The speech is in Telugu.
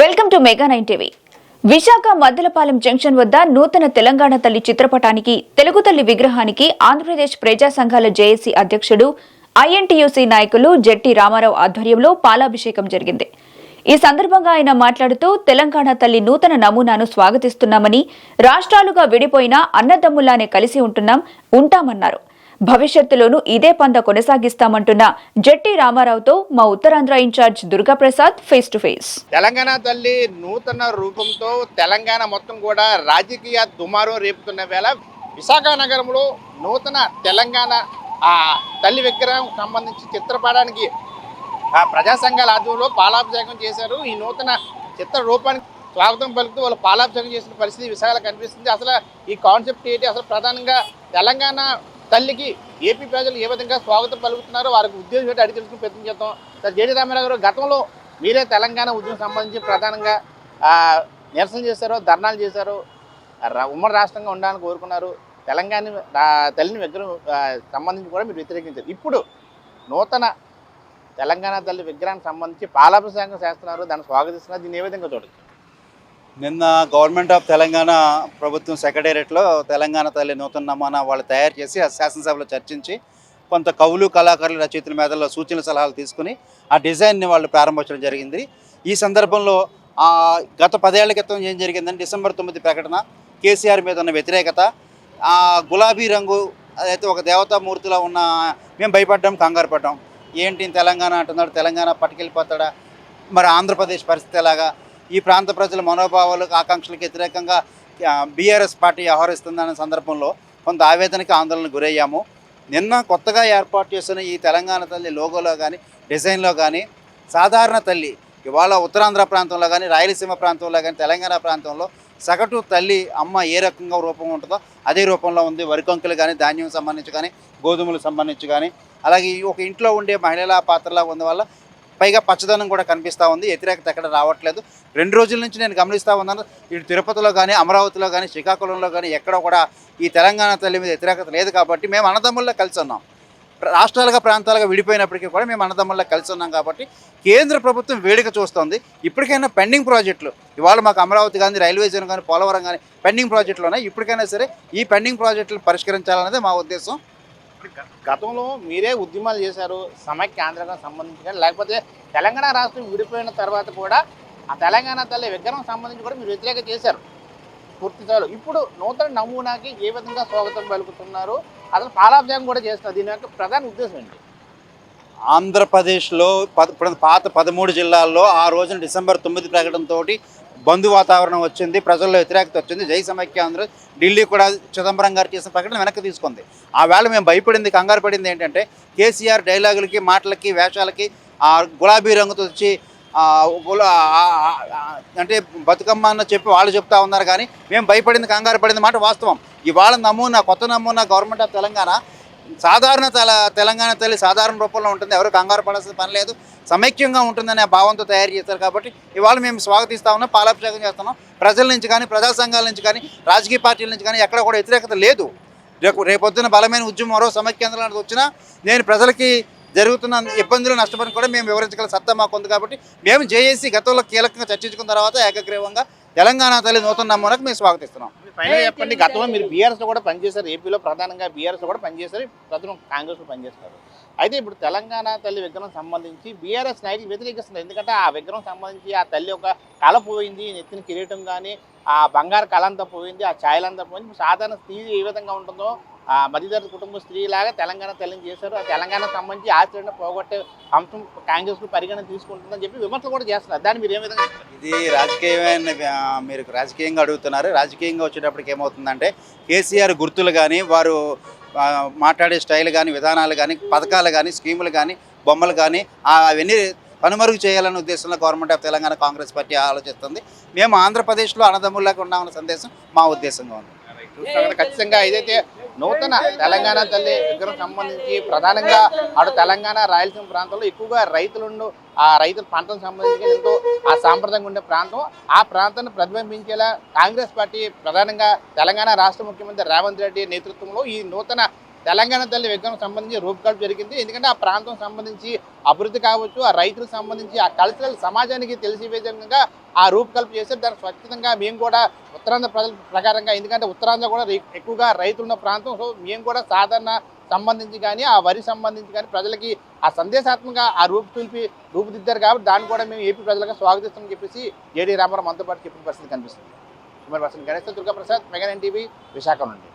Welcome to Mega nine TV. Visakha Maddalapalem junction వద్ద నూతన తెలంగాణ తల్లి చిత్రపటానికి తెలుగు తల్లి విగ్రహానికి ఆంధ్రప్రదేశ్ ప్రజా సంఘాల జేఏసీ అధ్యక్షుడు ఐఎన్టీయూసీ నాయకులు జెట్టి రామారావు ఆధ్వర్యంలో పాలాభిషేకం జరిగింది. ఈ సందర్భంగా ఆయన మాట్లాడుతూ తెలంగాణ తల్లి నూతన నమూనాను స్వాగతిస్తున్నామని రాష్ట్రాలుగా విడిపోయిన అన్నదమ్ములానే కలిసి ఉంటున్నాం ఉంటామన్నారు. భవిష్యత్తులోనూ ఇదే పంద కొనసాగిస్తామంటున్న జట్టి రామారావుతో మా Uttarandhra in-charge Durgaprasad face to face. Telangana తల్లి నూతన రూపంతో తెలంగాణ మొత్తం కూడా రాజకీయ దుమారం రేపుతున్న వేళ విశాఖ నగరంలో నూతన తెలంగాణ ఆ తల్లి విగ్రహం సంబంధించి చిత్రపటానికి ఆ ప్రజా సంఘాల ఆధ్వర్యంలో పాలాభిషేకం చేశారు. ఈ నూతన చిత్ర రూపానికి స్వాగతం పలుకుతూ వాళ్ళు పాలాభిషేకం చేసిన పరిస్థితి విశాఖలో కనిపిస్తుంది. అసలు ఈ కాన్సెప్ట్ ఏంటి? అసలు ప్రధానంగా తెలంగాణ తల్లికి ఏపీ ప్రజలు ఏ విధంగా స్వాగతం పలుకుతున్నారో వారికి ఉద్యోగం ఏంటి అడిగి తెలుసుకుని ప్రయత్నం చేద్దాం. సార్ జేడి రామారావు గారు గతంలో మీరే తెలంగాణ ఉద్యమం సంబంధించి ప్రధానంగా నిరసన చేశారు ధర్నాలు చేశారు. రా- ఉమ్మడి రాష్ట్రంగా ఉండాలని కోరుకున్నారు. తెలంగాణ తల్లిని విగ్రహం సంబంధించి కూడా మీరు వ్యతిరేకించారు. ఇప్పుడు నూతన తెలంగాణ తల్లి విగ్రహానికి సంబంధించి పాలాభిషేకం చేస్తున్నారు దాన్ని స్వాగతిస్తున్నారు దీన్ని ఏ విధంగా చూడొచ్చు నిన్న గవర్నమెంట్ ఆఫ్ తెలంగాణ ప్రభుత్వం సెక్రటేరియట్లో తెలంగాణ తల్లి నూతన నమూనా వాళ్ళు తయారు చేసి ఆ శాసనసభలో చర్చించి కొంత కవులు కళాకారులు రచయితల మీదలో సూచనల సలహాలు తీసుకుని ఆ డిజైన్ని వాళ్ళు ప్రారంభించడం జరిగింది. ఈ సందర్భంలో గత పదేళ్ళ క్రితం ఏం జరిగిందంటే డిసెంబర్ తొమ్మిది ప్రకటన కేసీఆర్ మీద ఉన్న వ్యతిరేకత ఆ గులాబీ రంగు అదైతే ఒక దేవతామూర్తిలో ఉన్న మేము భయపడ్డాం కంగారు పడ్డాం. ఏంటి తెలంగాణ అంటున్నాడు తెలంగాణ పట్టుకెళ్ళిపోతాడా? మరి ఆంధ్రప్రదేశ్ పరిస్థితి ఎలాగా? ఈ ప్రాంత ప్రజల మనోభావాలకు ఆకాంక్షలకు వ్యతిరేకంగా బీఆర్ఎస్ పార్టీ వ్యవహరిస్తుందనే సందర్భంలో కొంత ఆవేదనకి ఆందోళనకు గురయ్యాము. నిన్న కొత్తగా ఏర్పాటు చేసిన ఈ తెలంగాణ తల్లి లోగోలో కానీ డిజైన్లో కానీ సాధారణ తల్లి ఇవాళ ఉత్తరాంధ్ర ప్రాంతంలో కానీ రాయలసీమ ప్రాంతంలో కానీ తెలంగాణ ప్రాంతంలో సగటు తల్లి అమ్మ ఏ రకంగా రూపం ఉంటుందో అదే రూపంలో ఉంది. వరికొంకులు కానీ ధాన్యం సంబంధించి కానీ గోధుమలు సంబంధించి కానీ అలాగే ఈ ఒక ఇంట్లో ఉండే మహిళల పాత్రలా ఉన్న వల్ల పైగా పచ్చదనం కూడా కనిపిస్తూ ఉంది. వ్యతిరేకత ఎక్కడ రావట్లేదు. రెండు రోజుల నుంచి నేను గమనిస్తూ ఉన్నాను. ఇటు తిరుపతిలో కానీ అమరావతిలో కానీ శ్రీకాకుళంలో కానీ ఎక్కడ కూడా ఈ తెలంగాణ తల్లి మీద వ్యతిరేకత లేదు కాబట్టి మేము అన్నదమ్ముల్లో కలిసి ఉన్నాం. రాష్ట్రాలుగా ప్రాంతాలుగా విడిపోయినప్పటికీ కూడా మేము అన్నదమ్ముల్లో కలిసి ఉన్నాం కాబట్టి కేంద్ర ప్రభుత్వం వేడుక చూస్తోంది. ఇప్పటికైనా పెండింగ్ ప్రాజెక్టులు ఇవాళ మాకు అమరావతి కానీ రైల్వే జోన్ కానీ పోలవరం కానీ పెండింగ్ ప్రాజెక్టులు ఉన్నాయి. ఇప్పటికైనా సరే ఈ పెండింగ్ ప్రాజెక్టులు పరిష్కరించాలనేది మా ఉద్దేశం. గతంలో మీరే ఉద్యమాలు చేశారు సమైక్య ఆంధ్రకు సంబంధించి లేకపోతే తెలంగాణ రాష్ట్రం విడిపోయిన తర్వాత కూడా ఆ తెలంగాణ తల్లి విగ్రహం సంబంధించి కూడా మీరు వ్యతిరేక చేశారు. పూర్తి స్థాయిలో. ఇప్పుడు నూతన నమూనాకి ఏ విధంగా స్వాగతం పలుకుతున్నారు? అసలు పాలాభిషేకం కూడా చేస్తున్నారు. దీని యొక్క ప్రధాన ఉద్దేశం ఏంటి? ఆంధ్రప్రదేశ్లో పద పాత పదమూడు జిల్లాల్లో ఆ రోజున డిసెంబర్ తొమ్మిది ప్రకటనతో బంధు వాతావరణం వచ్చింది ప్రజల్లో వ్యతిరేకత వచ్చింది. జై సమైక్య ఆంధ్ర ఢిల్లీ కూడా చిదంబరం గారు చేసిన ప్రకటన వెనక్కి తీసుకుంది. ఆ వేళ మేము భయపడింది కంగారు పడింది ఏంటంటే కేసీఆర్ డైలాగులకి మాటలకి వేషాలకి ఆ గులాబీ రంగుతో వచ్చి అంటే బతుకమ్మ అన్న చెప్పి వాళ్ళు చెప్తా ఉన్నారు కానీ మేము భయపడింది కంగారు పడింది మాట వాస్తవం. ఇవాళ నమూనా కొత్త నమూనా గవర్నమెంట్ ఆఫ్ తెలంగాణ సాధారణ తల తెలంగాణ తల్లి సాధారణ రూపంలో ఉంటుంది. ఎవరు కంగారు పడాల్సిన పని లేదు. సమైక్యంగా ఉంటుందనే భావంతో తయారు చేస్తారు కాబట్టి ఇవాళ మేము స్వాగతిస్తా ఉన్నాం పాలాభిషేకం చేస్తున్నాం. ప్రజల నుంచి కానీ ప్రజా సంఘాల నుంచి కానీ రాజకీయ పార్టీల నుంచి కానీ ఎక్కడ కూడా వ్యతిరేకత లేదు. రేపు రేపొద్దున బలమైన ఉద్యమం మరో సమైక్యాంధ్ర వచ్చినా నేను ప్రజలకి జరుగుతున్న ఇబ్బందులు నష్టపడిన కూడా మేము వివరించగల సత్తా మాకు ఉంది కాబట్టి మేము జేఏసీ గతంలో కీలకంగా చర్చించుకున్న తర్వాత ఏకగ్రీవంగా తెలంగాణ తల్లి నూతన నమూనాకు మేము స్వాగతిస్తున్నాం. ఫైనల్ చెప్పండి గతంలో మీరు బీఆర్ఎస్లో కూడా పనిచేశారు ఏపీలో ప్రధానంగా బీఆర్ఎస్లో కూడా పనిచేశారు ప్రస్తుతం కాంగ్రెస్లో పనిచేస్తారు అయితే ఇప్పుడు తెలంగాణ తల్లి విగ్రహం సంబంధించి బీఆర్ఎస్ నాయకులు వ్యతిరేకిస్తున్నారు. ఎందుకంటే ఆ విగ్రహం సంబంధించి ఆ తల్లి ఒక కళ పోయింది నెత్తిన కిరీటం కానీ ఆ బంగారు కళ అంతా పోయింది ఆ ఛాయలంతా పోయింది. సాధారణ స్త్రీ ఏ విధంగా ఉంటుందో మధ్యతరగతి కుటుంబ స్త్రీలాగా తెలంగాణ తల్లిని చేశారు. ఆ తెలంగాణ సంబంధించి ఆచరణ పోగొట్టే అంశం కాంగ్రెస్ పరిగణన తీసుకుంటుందని చెప్పి విమర్శలు కూడా చేస్తున్నారు. దాన్ని మీరు ఏ విధంగా? ఇది రాజకీయమైన మీరు రాజకీయంగా అడుగుతున్నారు. రాజకీయంగా వచ్చేటప్పటికి ఏమవుతుందంటే కేసీఆర్ గుర్తులు కానీ వారు మాట్లాడే స్టైల్ కానీ విధానాలు కానీ పథకాలు కానీ స్కీములు కానీ బొమ్మలు కానీ అవన్నీ కనుమరుగు చేయాలనే ఉద్దేశంలో government of Telangana Congress party ఆలోచిస్తుంది. మేము ఆంధ్రప్రదేశ్లో అన్నదమ్ముల్లాగా ఉన్నామన్న సందేశం మా ఉద్దేశంగా ఉంది. ఖచ్చితంగా ఏదైతే నూతన తెలంగాణ తల్లి విగ్రహం సంబంధించి ప్రధానంగా అటు తెలంగాణ రాయలసీమ ప్రాంతంలో ఎక్కువగా రైతులుండు. ఆ రైతుల పంటలకు సంబంధించి ఎంతో ఆ సాంప్రదాయంగా ఉండే ప్రాంతం. ఆ ప్రాంతాన్ని ప్రతిబింబించేలా కాంగ్రెస్ పార్టీ ప్రధానంగా తెలంగాణ రాష్ట్ర ముఖ్యమంత్రి రేవంత్ రెడ్డి నేతృత్వంలో ఈ నూతన తెలంగాణ తల్లి విగ్రహం సంబంధించి రూపకల్ప జరిగింది. ఎందుకంటే ఆ ప్రాంతం సంబంధించి అభివృద్ధి కావచ్చు ఆ రైతులకు సంబంధించి ఆ కల్చరల్ సమాజానికి తెలిసే విధంగా ఆ రూపకల్పన చేస్తే దానికి స్వచ్ఛతంగా మేము కూడా ఉత్తరాంధ్ర ప్రజల ప్రకారంగా ఎందుకంటే ఉత్తరాంధ్ర కూడా ఎక్కువగా రైతులున్న ప్రాంతం. సో మేము కూడా సాధారణ సంబంధించి కానీ ఆ వరి సంబంధించి కానీ ప్రజలకి ఆ సందేశాత్మకంగా ఆ రూపు చూపి రూపుదిద్దారు కాబట్టి దాన్ని కూడా మేము ఏపీ ప్రజలకు స్వాగతిస్తామని చెప్పేసి జేడీ రామారావు మనతో పాటు చెప్పిన పరిస్థితి కనిపిస్తుంది. Camera person Ganesh Durga Prasad Mega NTV Visakha నుండి.